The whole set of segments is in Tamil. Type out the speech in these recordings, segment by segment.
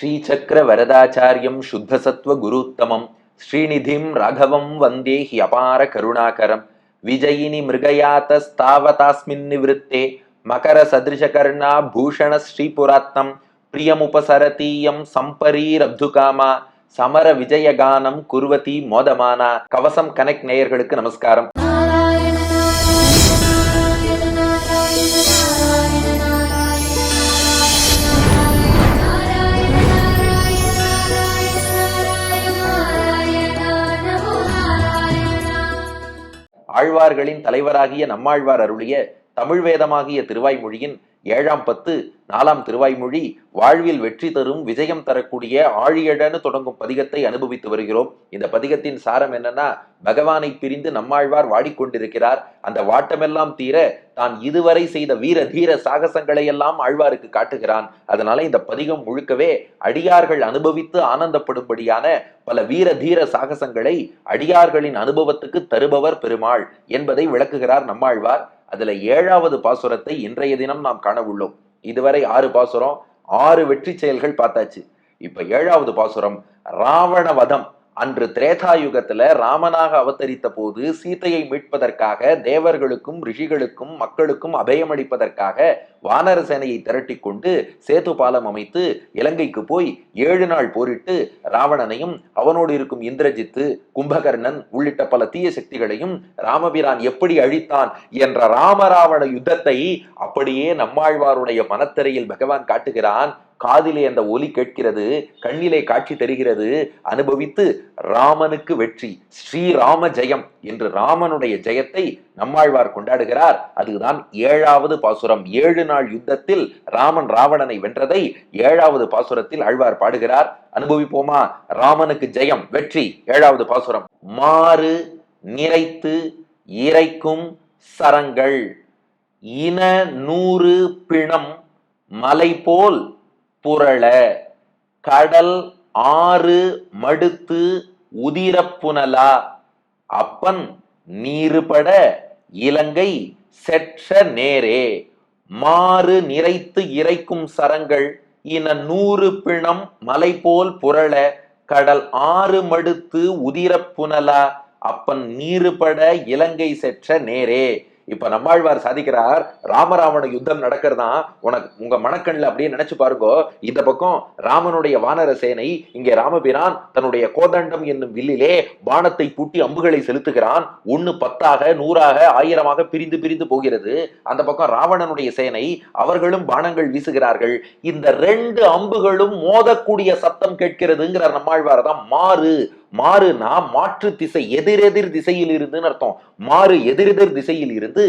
ஸ்ரீசக்கர வரதாச்சாரியம் சுத்தசத்வ குருத்தமம் ஸ்ரீநிதிம் ராகவம் வந்தே ஹி அபார கருணாகரம். விஜயினி மிருகயாத்தஸ்தாவதாஸ்மின் நிவத்தே மகர சதிருஷகர்ணா பூஷண ஸ்ரீபுராத்தம். பிரியமுபசரதீயம் சம்பரீரப்துகாமா. சமர விஜயகானம் குர்வதி மோதமானா. கவசம் கனெக்ட் நேயர்களுக்கு நமஸ்காரம். ஆழ்வார்களின் தலைவராகிய நம்மாழ்வார் அருளிய தமிழ் வேதமாகிய திருவாய்மொழியின் ஏழாம் பத்து நாலாம் திருவாய்மொழி வாழ்வில் வெற்றி தரும் விஜயம் தரக்கூடிய ஆழியடனு தொடங்கும் பதிகத்தை அனுபவித்து வருகிறோம். இந்த பதிகத்தின் சாரம் என்னன்னா பகவானை பிரிந்து நம்மாழ்வார் வாடிக்கொண்டிருக்கிறார். அந்த வாட்டமெல்லாம் தீர தான் இதுவரை செய்த வீர தீர சாகசங்களை எல்லாம் ஆழ்வாருக்கு காட்டுகிறான். அதனால இந்த பதிகம் முழுக்கவே அடியார்கள் அனுபவித்து ஆனந்தப்படும்படியான பல வீர தீர சாகசங்களை அடியார்களின் அனுபவத்துக்கு தருபவர் பெருமாள் என்பதை விளக்குகிறார் நம்மாழ்வார். அதுல ஏழாவது பாசுரத்தை இன்றைய தினம் நாம் காண உள்ளோம் இதுவரை ஆறு பாசுரம் ஆறு வெற்றி செயல்கள் பார்த்தாச்சு. இப்ப ஏழாவது பாசுரம் ராவண வதம். அன்று திரேதாயுகத்துல ராமனாக அவதரித்த போது சீதையை மீட்பதற்காக தேவர்களுக்கும் ரிஷிகளுக்கும் மக்களுக்கும் அபயமளிப்பதற்காக வானர சேனையை திரட்டி கொண்டு சேத்து பாலம் அமைத்து இலங்கைக்கு போய் ஏழு நாள் போரிட்டு ராவணனையும் அவனோடு இருக்கும் இந்திரஜித்து கும்பகர்ணன் உள்ளிட்ட பல தீய சக்திகளையும் ராமபிரான் எப்படி அழித்தான் என்ற ராமராவண யுத்தத்தை அப்படியே நம்மாழ்வாருடைய மனத்திரையில் பகவான் காட்டுகிறான் காதிலே அந்த ஒலி கேட்கிறது கண்ணிலே காட்சி தருகிறது அனுபவித்து ராமனுக்கு வெற்றி. ஸ்ரீராம ஜெயம் என்று ராமனுடைய ஜெயத்தை நம்மாழ்வார் கொண்டாடுகிறார். அதுதான் ஏழாவது பாசுரம். ஏழு நாள் யுத்தத்தில் ராமன் ராவணனை வென்றதை ஏழாவது பாசுரத்தில் ஆழ்வார் பாடுகிறார். அனுபவிப்போமா? ராமனுக்கு ஜெயம் வெற்றி. ஏழாவது பாசுரம். மாறு நிறைத்து இறைக்கும் சரங்கள். இன நூறு பிணம் மலை போல் புரள கடல் ஆறு மடுத்து உதிரப்புனலா அப்பன் நீருபட இலங்கை செற்ற நேரே மாறு நிறைத்து இறைக்கும் சரங்கள் இன நூறு பிணம் மலை போல் புரள கடல் ஆறு மடுத்து உதிரப்புனலா அப்பன் நீருபட இலங்கை செற்ற நேரே. இப்ப நம்மாழ்வார் சாதிக்கிறார் ராமராவண யுத்தம் நடக்கிறதா? உனக்கு உங்க மனக்கண்ணில் அப்படியே நினைச்சு பாருங்கோ. இந்த பக்கம் ராமனுடைய வானர சேனை இங்கே ராமபிரான் தன்னுடைய கோதண்டம் என்னும் வில்லிலே பானத்தை பூட்டி அம்புகளை செலுத்துகிறான். ஒன்னு பத்தாக நூறாக ஆயிரமாக பிரிந்து பிரிந்து போகிறது. அந்த பக்கம் ராவணனுடைய சேனை அவர்களும் பானங்கள் வீசுகிறார்கள். இந்த ரெண்டு அம்புகளும் மோதக்கூடிய சத்தம் கேட்கிறதுங்கிறார் நம்மாழ்வார் தான் மாறு. மாறுனா மாற்று திசை எதிரெதிர் திசையில் இருந்துன்னு அர்த்தம். மாறு எதிரெதிர் திசையில் இருந்து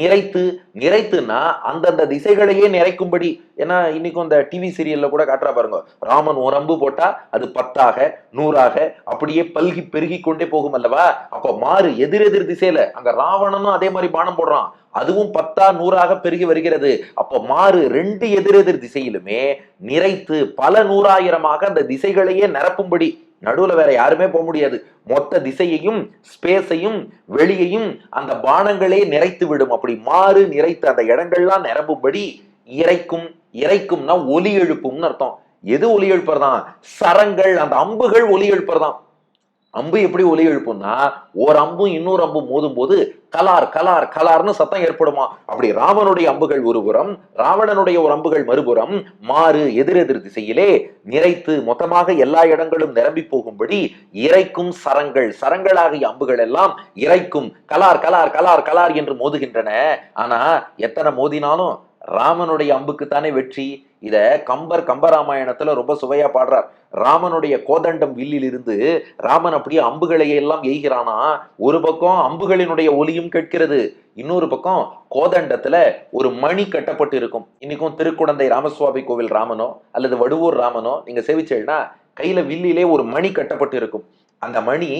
நிறைத்து நிறைத்துனா அந்தந்த திசைகளையே நிறைக்கும்படி. ஏன்னா இன்னைக்கும் இந்த டிவி சீரியல்ல கூட காட்டுறா பாருங்க. ராமன் உரம்பு போட்டா அது பத்தாக நூறாக அப்படியே பல்கி பெருகி கொண்டே போகும் அல்லவா? அப்போ மாறு எதிரெதிர் திசையில அங்க ராவணனும் அதே மாதிரி பானம் போடுறான். அதுவும் பத்தா நூறாக பெருகி வருகிறது. அப்போ மாறு ரெண்டு எதிரெதிர் திசையிலுமே நிறைத்து பல நூறாயிரமாக அந்த திசைகளையே நிரப்பும்படி நடுவில் வேற யாருமே போக முடியாது. மொத்த திசையையும் ஸ்பேஸையும் வெளியையும் அந்த பானங்களே நிறைத்து விடும். அப்படி மாறு நிறைத்து அந்த இடங்கள்லாம் நிரம்பும்படி இறைக்கும் இறைக்கும்னா ஒலி எழுப்பும்னு அர்த்தம். எது ஒலி எழுப்புறதான் சரங்கள் அந்த அம்புகள் ஒலி எழுப்புறதான் அம்பு எப்படி ஒலி எழுப்பும்னா ஒரு அம்பும் இன்னொரு அம்பும் மோதும் போது கலார் கலார் கலார்னு சத்தம் ஏற்படுமா? அப்படி ராமனுடைய அம்புகள் ஒருபுறம் ராவணனுடைய ஒரு அம்புகள் மறுபுறம் மாறு எதிரெதிர் திசையிலே நிறைத்து மொத்தமாக எல்லா இடங்களும் நிரம்பி போகும்படி இறைக்கும் சரங்கள் சரங்களாகிய அம்புகள் எல்லாம் இறைக்கும் கலார் கலார் கலார் கலார் என்று மோதுகின்றன. ஆனா எத்தனை மோதினாலும் ராமனுடைய அம்புக்குத்தானே வெற்றி இத கம்பர் கம்பராமாயணத்துல ரொம்ப சுவையா பாடுறார். ராமனுடைய கோதண்டம் வில்லில் இருந்து ராமன் அப்படியே அம்புகளை எல்லாம் எய்கிறானா? ஒரு பக்கம் அம்புகளினுடைய ஒலியும் கேட்கிறது இன்னொரு பக்கம் கோதண்டத்துல ஒரு மணி கட்டப்பட்டு இருக்கும். இன்னைக்கும் திருக்குடந்தை ராமசுவாமி கோவில் ராமனோ அல்லது வடுவூர் ராமனோ நீங்க செவிச்சேன்னா கையில வில்லிலே ஒரு மணி கட்டப்பட்டு இருக்கும். அந்த மணி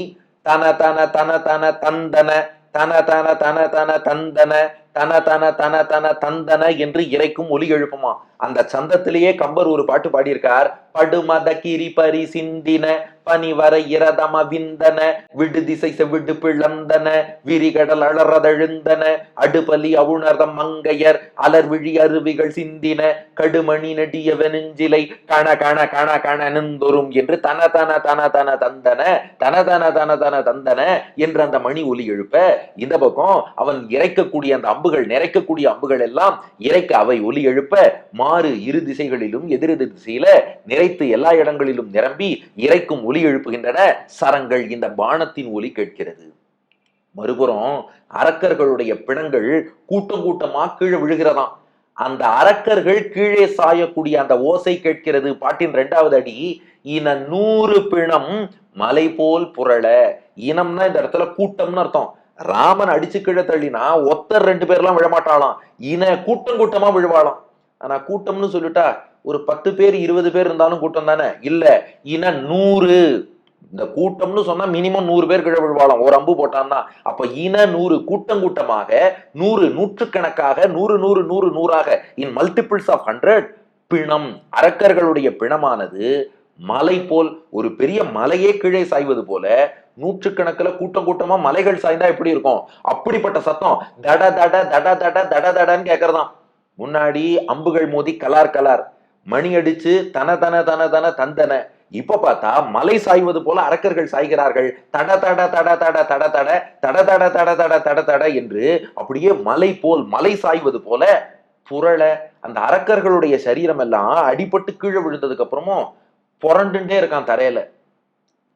தன தன தன தன தந்தன தன தன தன தன தந்தன தன தன தன தன தந்தன என்று இறைக்கும் ஒலி எழுப்புமா? அந்த சந்தத்திலேயே கம்பர் ஒரு பாட்டு பாடியிருக்கார். படுமத கிரி பரி சிந்தின பனிவர இரதம விந்தன விடு திசை செவிடு பிளந்தன விரிகடல் அலறதழுந்தன அடுபலி அவுணர்தம் மங்கையர் அலர் விழி அருவிகள் சிந்தின கடுமணி நெடிய வெனஞ்சிலை கண கண கண கண நின்றொரும் என்று தன தன தன தன தந்தன தன தன தன தன தந்தன என்று அந்த மணி ஒலி எழுப்ப இந்த பக்கம் அவன் இறைக்கக்கூடிய அந்த அம்புகள் நிறைக்கக்கூடிய அம்புகள் எல்லாம் இறைக்க அவை ஒலி எழுப்ப மாறு இரு திசைகளிலும் எதிரெதிர் திசையில நிறைத்து எல்லா இடங்களிலும் நிரம்பி இறைக்கும் ஒலி எழுப்புகின்றன. சரங்கள் இந்த பானத்தின் ஒலி கேட்கிறது. மறுபுறம் அரக்கர்களுடைய பிணங்கள் கூட்டம் கூட்டமா கீழே விழுகிறதாம். அந்த அரக்கர்கள் கீழே சாயக்கூடிய அந்த ஓசை கேட்கிறது. பாட்டின் இரண்டாவது அடி இன நூறு பிணம் மலை போல் புரள. இனம்னா இந்த இடத்துல கூட்டம்னு அர்த்தம். ராமன் அடிச்சு கீழே தள்ளினா ஒத்தர் ரெண்டு பேர்லாம் விழமாட்டாளாம். இன கூட்டம் கூட்டமா விழுவாளாம். ஆனா கூட்டம்னு சொல்லிட்டா ஒரு பத்து பேர் இருபது பேர் இருந்தாலும் கூட்டம் தானே? இல்ல இன நூறு. இந்த கூட்டம்னு சொன்னா மினிமம் நூறு பேர் கீழே விழுவாளாம். ஒரு அம்பு போட்டான்னா. அப்ப இன நூறு கூட்டம் கூட்டமாக நூறு நூற்றுக்கணக்காக நூறு நூறு நூறு நூறாக இன் மல்டிபிள்ஸ் ஆஃப் ஹண்ட்ரட் பிணம். அரக்கர்களுடைய பிணமானது மலை போல் ஒரு பெரிய மலையே கீழே சாய்வது போல நூற்றுக்கணக்கில் கூட்டம் கூட்டமா மலைகள் சாய்ந்தா எப்படி இருக்கும் அப்படிப்பட்ட சத்தம் தட தட தட தட தட தடன்னு கேட்கறதாம் முன்னாடி அம்புகள் மோதி கலார் கலார் மணி அடிச்சு தன தன தன தன தந்தன இப்ப பார்த்தா மலை சாய்வது போல அரக்கர்கள் சாய்கிறார்கள் தட தட தட தட தட தட தட தட தட தட தட தட என்று அப்படியே மலை போல் மலை சாய்வது போல புரள அந்த அரக்கர்களுடைய சரீரம் எல்லாம் அடிபட்டு கீழே விழுந்ததுக்கு அப்புறமும் புரண்டுட்டே இருக்கான் தரையில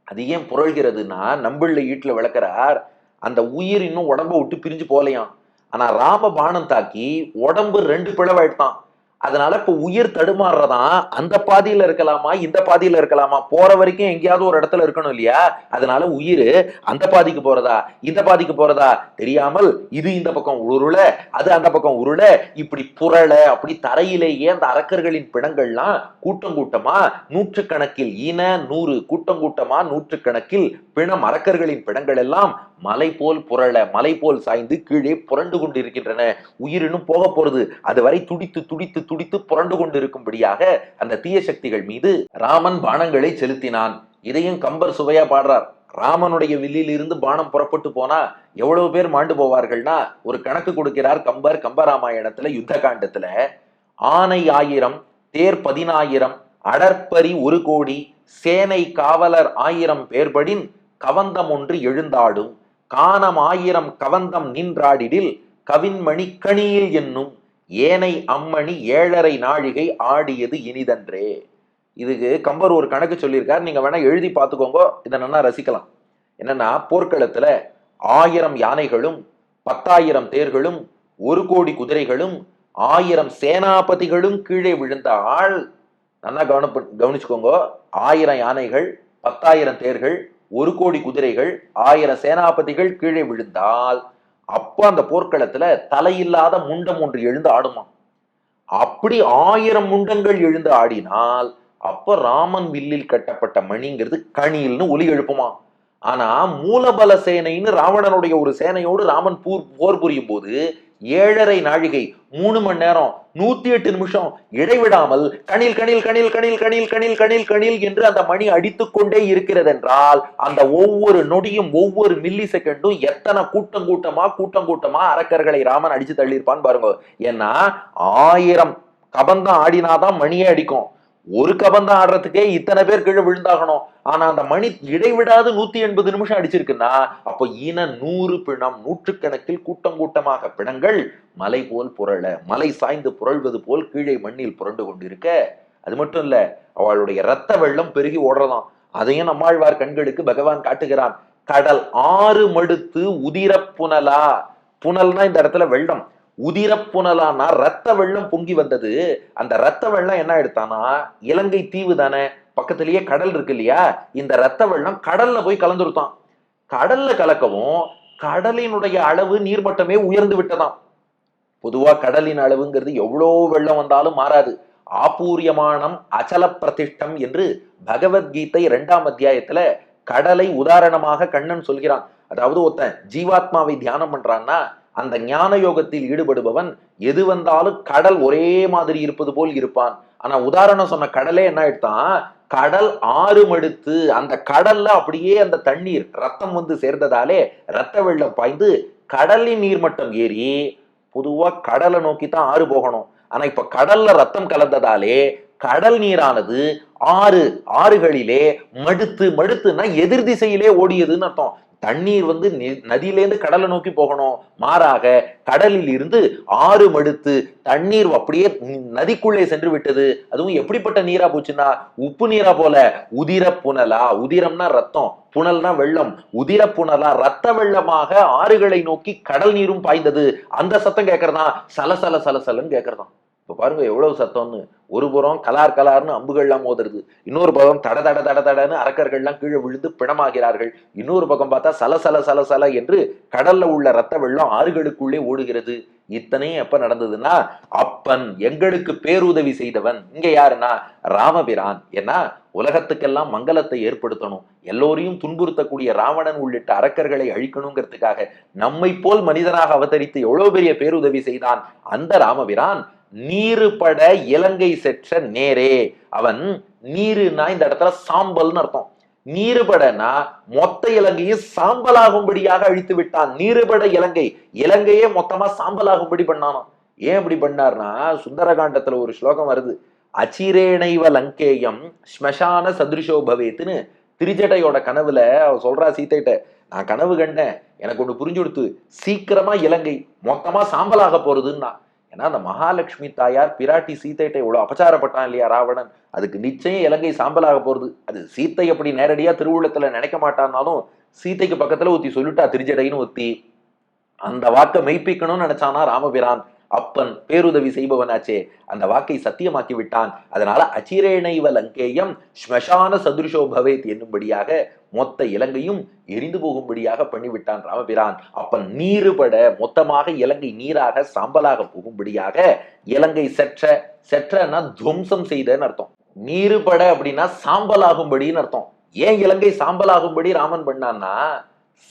அது ஏன் புரள்கிறதுனா நம்பிள்ள ஈட்டில் விளக்குறார் அந்த உயிர் இன்னும் உடம்ப விட்டு பிரிஞ்சு போலையாம் ஆனால் ராம பானம் தாக்கி உடம்பு ரெண்டு பிளவாயிட்டான். அதனால இப்ப உயிர் தடுமாறுறதான் அந்த பாதியில இருக்கலாமா? இந்த பாதியில இருக்கலாமா? போற வரைக்கும் எங்கேயாவது ஒரு இடத்துல இருக்கணும் இல்லையா? அதனால உயிர் அந்த பாதிக்கு போறதா? இந்த பாதிக்கு போறதா? தெரியாமல் இது இந்த பக்கம் உருள அது அந்த பக்கம் உருள இப்படி புரள அப்படி தரையிலேயே அந்த அரக்கர்களின் பிணங்கள்லாம் கூட்டம் கூட்டமா நூற்றுக்கணக்கில் இன நூறு கூட்டம் கூட்டமா நூற்றுக்கணக்கில் பிணம் அரக்கர்களின் பிணங்கள் எல்லாம் மலை போல் புரள மலை போல் சாய்ந்து கீழே புரண்டு கொண்டு இருக்கின்றன உயிரினும் போக போறது. அதுவரை துடித்து துடித்து துடித்து புரண்டு கொண்டு இருக்கும்படியாக அந்த தீய சக்திகள் மீது ராமன் பானங்களை செலுத்தினான். இதையும் கம்பர் சுவையா பாடுறார். ராமனுடைய வில்லில் இருந்து பானம் புறப்பட்டு போனா எவ்வளவு பேர் மாண்டு போவார்கள்னா ஒரு கணக்கு கொடுக்கிறார் கம்பர் கம்பராமாயணத்துல யுத்த காண்டத்துல ஆனை ஆயிரம் தேர் பதினாயிரம் அடற்பரி ஒரு கோடி சேனை காவலர் ஆயிரம் பேர்படின் கவந்தம் ஒன்று எழுந்தாடும். காணம் ஆயிரம் கவந்தம் நின்றாடிடில் கவின்மணி கணியில் என்னும் ஏனை அம்மணி ஏழரை நாழிகை ஆடியது இனிதன்றே. இதுக்கு கம்பர் ஒரு கணக்கு சொல்லியிருக்கார். நீங்க வேணா எழுதி பார்த்துக்கோங்க. இதை நல்லா ரசிக்கலாம். என்னன்னா போர்க்களத்துல ஆயிரம் யானைகளும் பத்தாயிரம் தேர்களும் ஒரு கோடி குதிரைகளும் ஆயிரம் சேனாபதிகளும் கீழே விழுந்த ஆள் நல்லா கவன கவனிச்சுக்கோங்க. ஆயிரம் யானைகள் பத்தாயிரம் தேர்கள் ஒரு கோடி குதிரைகள் ஆயிரம் சேனாபதிகள் கீழே விழுந்தால் அப்போ அந்த போர்க்களத்துல தலையில்லாத முண்டம் ஒன்று எழுந்து ஆடுமா? அப்படி ஆயிரம் முண்டங்கள் எழுந்து ஆடினால் அப்ப ராமன் வில்லில் கட்டப்பட்ட மணிங்கிறது கணியில்னு ஒலி எழுப்புமா? ஆனா மூலபல சேனைன்னு ராவணனுடைய ஒரு சேனையோடு ராமன் போர் புரியும் போது ஏழரை நாழிகை மூணு மணி நேரம் நூத்தி எட்டு நிமிஷம் இடைவிடாமல் கணில் கணில் கணில் கணில் கணில் கணில் கணில் கணில் என்று அந்த மணி அடித்துக் கொண்டே இருக்கிறது என்றால் அந்த ஒவ்வொரு நொடியும் ஒவ்வொரு மில்லி செகண்டும் எத்தனை கூட்டம் கூட்டமா கூட்டம் கூட்டமா அரக்கர்களை ராமன் அடிச்சு தள்ளியிருப்பான்னு பாருங்க. ஏன்னா ஆயிரம் கபந்தம் ஆடினாதான் மணியே அடிக்கும். ஒரு கபந்தம் ஆடுறதுக்கே இத்தனை பேர் கீழே விழுந்தாகணும். ஆனா அந்த மணி இடைவிடாது நூத்தி எண்பது நிமிஷம் அடிச்சிருக்குன்னா அப்போ இன நூறு பிணம் நூற்றுக்கணக்கில் கூட்டம் கூட்டமாக பிணங்கள் மலை போல் புரள மலை சாய்ந்து புரள்வது போல் கீழே மண்ணில் புரண்டு கொண்டிருக்க. அது மட்டும் இல்ல அவளுடைய ரத்த வெள்ளம் பெருகி ஓடுறதாம். அதையும் நம்மாழ்வார் கண்களுக்கு பகவான் காட்டுகிறான் கடல் ஆறு மடுத்து உதிர புனலா. புனல்னா இந்த இடத்துல வெள்ளம். உதிர ரத்த வெள்ளம் பொங்கி வந்தது. அந்த ரத்த வெள்ளம் என்ன எடுத்தானா இலங்கை தீவு தானே. பக்கத்திலேயே கடல் இருக்கு இல்லையா? இந்த ரத்த வெள்ளம் கடல்ல போய் கலந்துருத்தான். கடல்ல கலக்கவும் கடலினுடைய அளவு நீர்மட்டமே உயர்ந்து விட்டதாம். பொதுவா கடலின் அளவுங்கிறது எவ்வளோ வெள்ளம் வந்தாலும் மாறாது. ஆபூரியமானம் அச்சல பிரதிஷ்டம் என்று பகவத்கீதை இரண்டாம் அத்தியாயத்துல கடலை உதாரணமாக கண்ணன் சொல்கிறான். அதாவது ஒருத்தன் ஜீவாத்மாவை தியானம் பண்றான்னா அந்த ஞான யோகத்தில் ஈடுபடுபவன் எது வந்தாலும் கடல் ஒரே மாதிரி இருப்பது போல் இருப்பான். ஆனா உதாரணம் சொன்ன கடலே என்ன எடுத்தான் கடல் ஆறு மடுத்து அந்த கடல்ல அப்படியே அந்த தண்ணீர் ரத்தம் வந்து சேர்ந்ததாலே ரத்த வெள்ளம் பாய்ந்து கடலின் நீர்மட்டம் ஏறி பொதுவா கடலை நோக்கி தான் ஆறு போகணும். ஆனா இப்ப கடல்ல ரத்தம் கலந்ததாலே கடல் நீரானது ஆறு ஆறுகளிலே மடுத்து மடுத்துன்னா எதிர் திசையிலே ஓடியதுன்னு அர்த்தம். தண்ணீர் வந்து நி- நதியிலேருந்து கடலை நோக்கி போகணும். மாறாக கடலில் இருந்து ஆறு மடுத்து தண்ணீர் அப்படியே நதிக்குள்ளே சென்று விட்டது. அதுவும் எப்படிப்பட்ட நீரா போச்சுன்னா உப்பு நீரா போல. உதிர புனலா. உதிரம்னா ரத்தம் புனல்னா வெள்ளம். உதிர புனலா ரத்த வெள்ளமாக ஆறுகளை நோக்கி கடல் நீரும் பாய்ந்தது. அந்த சத்தம் கேட்கறதா சலசல சலசலன்னு கேட்கறதான் இப்போ பாருங்க எவ்வளவு சத்தம்னு. ஒரு புறம் கலார் கலார்னு அம்புகள்லாம் மோதுறது. இன்னொரு பக்கம் தட தட தட தடன்னு அரக்கர்கள்லாம் கீழே விழுந்து பிணமாகிறார்கள். இன்னொரு பக்கம் பார்த்தா சலசல சலசல என்று கடல்ல உள்ள ரத்த வெள்ளம் ஆறுகளுக்குள்ளே ஓடுகிறது. இத்தனையும் எப்ப நடந்ததுன்னா அப்பன் எங்களுக்கு பேருதவி செய்தவன். இங்க யாருன்னா? ராமபிரான். ஏன்னா உலகத்துக்கெல்லாம் மங்களத்தை ஏற்படுத்தணும். எல்லோரையும் துன்புறுத்தக்கூடிய ராவணன் உள்ளிட்ட அரக்கர்களை அழிக்கணுங்கிறதுக்காக நம்மை போல் மனிதனாக அவதரித்து எவ்வளவு பெரிய பேருதவி செய்தான் அந்த ராமபிரான். நீருபட இலங்கை செற்ற நேரே. அவன் நீருனா இந்த இடத்துல சாம்பல்னு அர்த்தம். நீருபடனா மொத்த இலங்கையை சாம்பலாகும்படியாக அழித்து விட்டான். நீருபட இலங்கை. இலங்கையே மொத்தமா சாம்பலாகும்படி பண்ணானோ ஏன் இப்படி பண்ணார்னா சுந்தரகாண்டத்துல ஒரு ஸ்லோகம் வருது. அச்சிரேணைவ லங்கேயம் ஸ்மசான சதுரிஷோ பவேத்துன்னு திருஜடையோட கனவுல அவன் சொல்றா சீத்தைட்ட நான் கனவு கண்டேன். எனக்கு ஒண்ணு புரிஞ்சு கொடுத்து சீக்கிரமா இலங்கை மொத்தமா சாம்பலாக போறதுன்னா. ஏன்னா அந்த மகாலட்சுமி தாயார் பிராட்டி சீத்தைட்ட இவ்வளவு அபச்சாரப்பட்டான் இல்லையா ராவணன்? அதுக்கு நிச்சயம் இலங்கை சாம்பலாக போறது. அது சீத்தை அப்படி நேரடியா திருவுள்ளத்துல நினைக்க மாட்டான்னாலும் சீத்தைக்கு பக்கத்துல ஒத்தி சொல்லிட்டா திருஜடைன்னு ஒத்தி அந்த வாக்கை மெய்ப்பிக்கணும்னு நினைச்சானா ராமபிரான். அப்பன் பேருதவி செய்பவனாச்சே. அந்த வாக்கை சத்தியமாக்கி விட்டான் அதனால அச்சிரேணைவ லங்கேயம் ஸ்மசான சதுருஷோ பவேத் என்னும்படியாக மொத்த இலங்கையும் எரிந்து போகும்படியாக பண்ணிவிட்டான் ராமபிரான். அப்பன் நீருபட மொத்தமாக இலங்கை நீராக சாம்பலாக போகும்படியாக இலங்கை செற்ற செற்றன்னா துவம்சம் செய்தன்னு அர்த்தம். நீருபட அப்படின்னா சாம்பலாகும்படின்னு அர்த்தம். ஏன் இலங்கை சாம்பலாகும்படி ராமன் பண்ணான்னா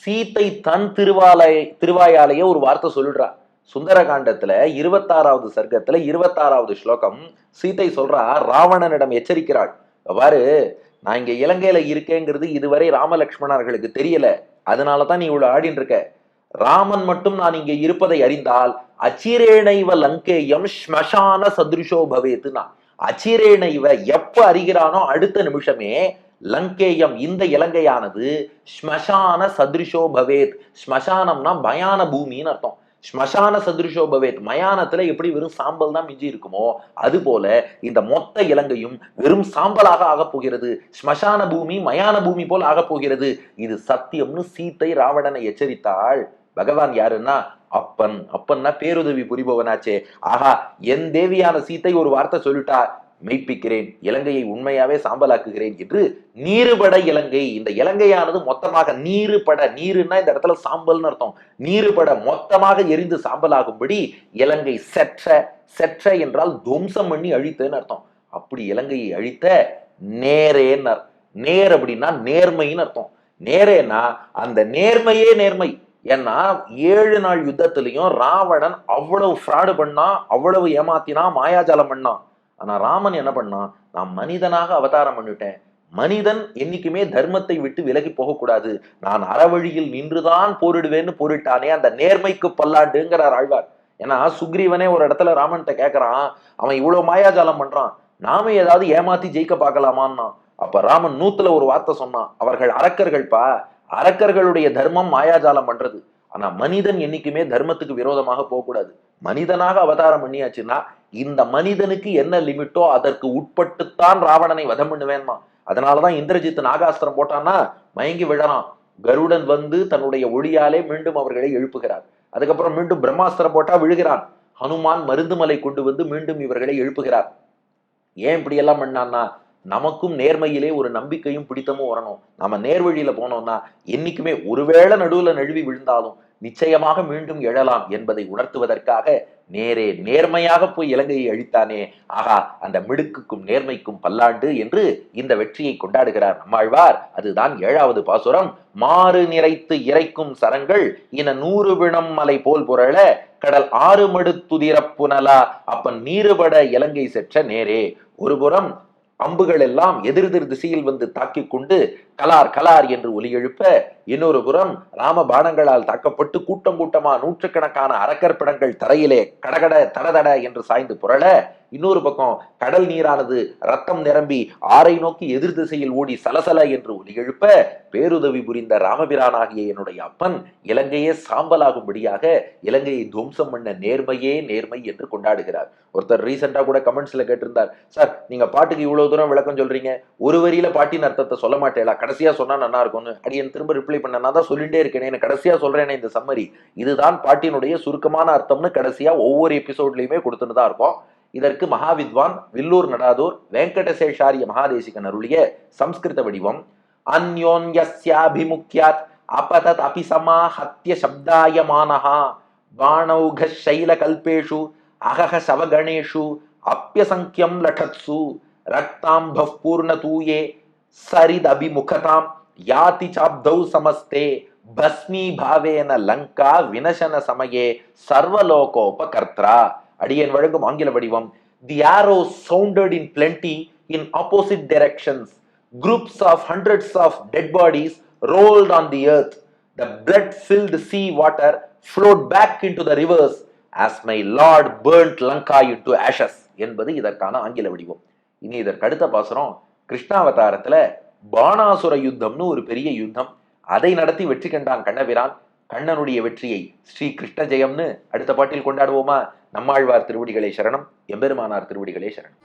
சீத்தை தன் திருவாலய திருவாயாலேயே ஒரு வார்த்தை சொல்லிடுறா சுந்தரகாண்டத்துல இருபத்தாறாவது சர்க்கத்துல இருபத்தாறாவது ஸ்லோகம் சீதை சொல்றா ராவணனிடம் எச்சரிக்கிறாள். பாரு நான் இங்க இலங்கையில இருக்கேங்கிறது இதுவரை ராமலக்ஷ்மணர்களுக்கு தெரியல. அதனாலதான் நீ இவ்வளவு ஆடின்னு இருக்க. ராமன் மட்டும் நான் இங்க இருப்பதை அறிந்தால் அச்சிரேணைவ லங்கேயம் ஸ்மசான சதுருஷோ பவேத்துனா. அச்சிரேணைவ எப்ப அறிகிறானோ அடுத்த நிமிஷமே லங்கேயம் இந்த இலங்கையானது ஸ்மசான சதுருஷோ பவேத். ஸ்மசானம்னா பயான பூமின்னு அர்த்தம். ஸ்மசான சதுருஷோபவேத் மயானத்துல எப்படி வெறும் சாம்பல் தான் மிஞ்சி இருக்குமோ அது போல இந்த மொத்த இலங்கையும் வெறும் சாம்பலாக ஆகப் போகிறது. ஸ்மசான பூமி மயான பூமி போல் ஆகப் போகிறது. இது சத்தியம்னு சீத்தை ராவணனை எச்சரித்தாள். பகவான் யாருன்னா? அப்பன். அப்பன்னா பேருதவி புரிபவனாச்சே. ஆஹா என் தேவியான சீத்தை ஒரு வார்த்தை சொல்லிட்டா மெய்ப்பிக்கிறேன் இலங்கையை உண்மையாவே சாம்பலாக்குகிறேன் என்று நீருபட இலங்கை. இந்த இலங்கையானது மொத்தமாக நீருபட நீருன்னா இந்த இடத்துல சாம்பல்னு அர்த்தம். நீருபட மொத்தமாக எரிந்து சாம்பலாகும்படி இலங்கை செற்ற செற்ற என்றால் துவம்சம் பண்ணி அழித்தன்னு அர்த்தம். அப்படி இலங்கையை அழித்த நேரேன்னர் நேர் அப்படின்னா நேர்மைன்னு அர்த்தம். நேரேனா அந்த நேர்மையே நேர்மை. ஏன்னா ஏழு நாள் யுத்தத்திலையும் ராவணன் அவ்வளவு ஃப்ராடு பண்ணான் அவ்வளவு ஏமாத்தினான் மாயாஜாலம் பண்ணான். ஆனா ராமன் என்ன பண்ணான் நான் மனிதனாக அவதாரம் பண்ணிட்டேன். மனிதன் என்னைக்குமே தர்மத்தை விட்டு விலகி போகக்கூடாது. நான் அறவழியில் நின்றுதான் போரிடுவேன்னு போரிட்டானே அந்த நேர்மைக்கு பல்லாண்டுங்கிறார் ஆழ்வார். ஏன்னா சுக்ரீவனே ஒரு இடத்துல ராமன்கிட்ட கேட்கறான் அவன் இவ்வளவு மாயாஜாலம் பண்றான் நாம ஏதாவது ஏமாத்தி ஜெயிக்க பார்க்கலாமான்னா? அப்ப ராமன் நூத்துல ஒரு வார்த்தை சொன்னான் அவர்கள் அரக்கர்கள்ப்பா அரக்கர்களுடைய தர்மம் மாயாஜாலம் பண்றது. ஆனா மனிதன் என்னைக்குமே தர்மத்துக்கு விரோதமாக போகக்கூடாது. மனிதனாக அவதாரம் பண்ணியாச்சுன்னா இந்த மனிதனுக்கு என்ன லிமிட்டோ அதற்கு உட்பட்டுத்தான் ராவணனை வதம் பண்ணுவேன்மா. அதனாலதான் இந்திரஜித் நாகாஸ்திரம் போட்டான்னா மயங்கி விழறான் கருடன் வந்து தன்னுடைய ஒளியாலே மீண்டும் அவர்களை எழுப்புகிறார். அதுக்கப்புறம் மீண்டும் பிரம்மாஸ்திரம் போட்டா விழுகிறான். ஹனுமான் மருந்துமலை கொண்டு வந்து மீண்டும் இவர்களை எழுப்புகிறார். ஏன் இப்படி எல்லாம் பண்ணான்னா நமக்கும் நேர்மையிலே ஒரு நம்பிக்கையும் பிடித்தமும் வரணும். நம்ம நேர்வழியில போனோம்னா என்னைக்குமே ஒருவேளை நடுவுல நழுவி விழுந்தாலும் நிச்சயமாக மீண்டும் எழலாம் என்பதை உணர்த்துவதற்காக நேரே நேர்மையாக போய் இலங்கையை அழித்தானே. ஆகா அந்த மிடுக்குக்கும் நேர்மைக்கும் பல்லாண்டு என்று இந்த வெற்றியை கொண்டாடுகிறார் நம்மாழ்வார். அதுதான் ஏழாவது பாசுரம். மாறு நிறைத்து இறைக்கும் சரங்கள் இன நூறு விணம் மலை போல் புரள கடல் ஆறு மடுத்துதிரப் புனலா அப்பன் நீருபட இலங்கை செற்ற நேரே. ஒருபுறம் அம்புகள் எல்லாம் எதிரெதிர் திசையில் வந்து தாக்கிக் கொண்டு கலார் கலார் என்று ஒலி எழுப்ப இன்னொரு புறம் ராம பாணங்களால் தாக்கப்பட்டு கூட்டம் கூட்டமா நூற்றுக்கணக்கான அரக்கற்பிடங்கள் தரையிலே கடகட தடதட என்று சாய்ந்து புரள இன்னொரு பக்கம் கடல் நீரானது ரத்தம் நிரம்பி ஆரை நோக்கி எதிர் திசையில் ஓடி சலசல என்று ஒலி எழுப்ப பேருதவி புரிந்த ராமபிரானாகிய என்னுடைய அப்பன் இலங்கையே சாம்பலாகும்படியாக இலங்கையை துவம்சம் பண்ண நேர்மையே நேர்மை என்று கொண்டாடுகிறார். ஒருத்தர் ரீசெண்டா கூட கமெண்ட்ஸ்ல கேட்டிருந்தார். சார் நீங்க பாட்டுக்கு இவ்வளவு தூரம் விளக்கம் சொல்றீங்க. ஒரு வரியில பாட்டின் அர்த்தத்தை சொல்ல மாட்டேளா? கடைசியாக சொன்னால் நல்லா இருக்கும்னு. அடியன் திரும்ப ரிப்ளை பண்ண. நான் தான் சொல்லிட்டே இருக்கேன். எனக்கு கடைசியா இந்த சம்மரி இதுதான் பாட்டினுடைய சுருக்கமான அர்த்தம்னு கடைசியாக ஒவ்வொரு எபிசோட்லையுமே கொடுத்துட்டு தான் இருக்கும். இதற்கு மகாவித்வான் வில்லூர் நடாதூர் வெங்கடசேஷாரிய மகாதேசிகன் அருளிய சம்ஸ்கிருத வடிவம். அந்யோன்யஸ்யாபிமுக்கியாத் அபதத் அபிசமாஹத்திய சப்தாயமானஹா. பாணௌக சைல கல்பேஷு அகஹ சவகணேஷு அப்பியசங்கியம் பூர்ண தூயே சரித் அபிமுகதாம் யாதி சாப்தௌ சமஸ்தே பஸ்மி பாவேன லங்கா வினசன சமயே சர்வலோகோபகர்த்தா அடியன் வழங்கும் ஆங்கில வடிவம் the arrow sounded in plenty in opposite directions groups groups of hundreds of dead bodies rolled on the earth. The blood filled sea water flowed back the rivers rivers my lord lord Lanka Lanka to ashes என்பது இதற்கான ஆங்கில வடிவம் இனி இதற்கு அடுத்த பாசுரம் கிருஷ்ணாவதாரத்துல பாணாசுர யுத்தம்னு ஒரு பெரிய யுத்தம். அதை நடத்தி வெற்றி கண்டான் கண்ணபிரான். கண்ணனுடைய வெற்றியை ஸ்ரீ கிருஷ்ண ஜெயம்னு அடுத்த பாட்டில் கொண்டாடுவோமா? நம்மாழ்வார் திருவடிகளே சரணம் எம்பெருமானார் திருவடிகளே சரணம்.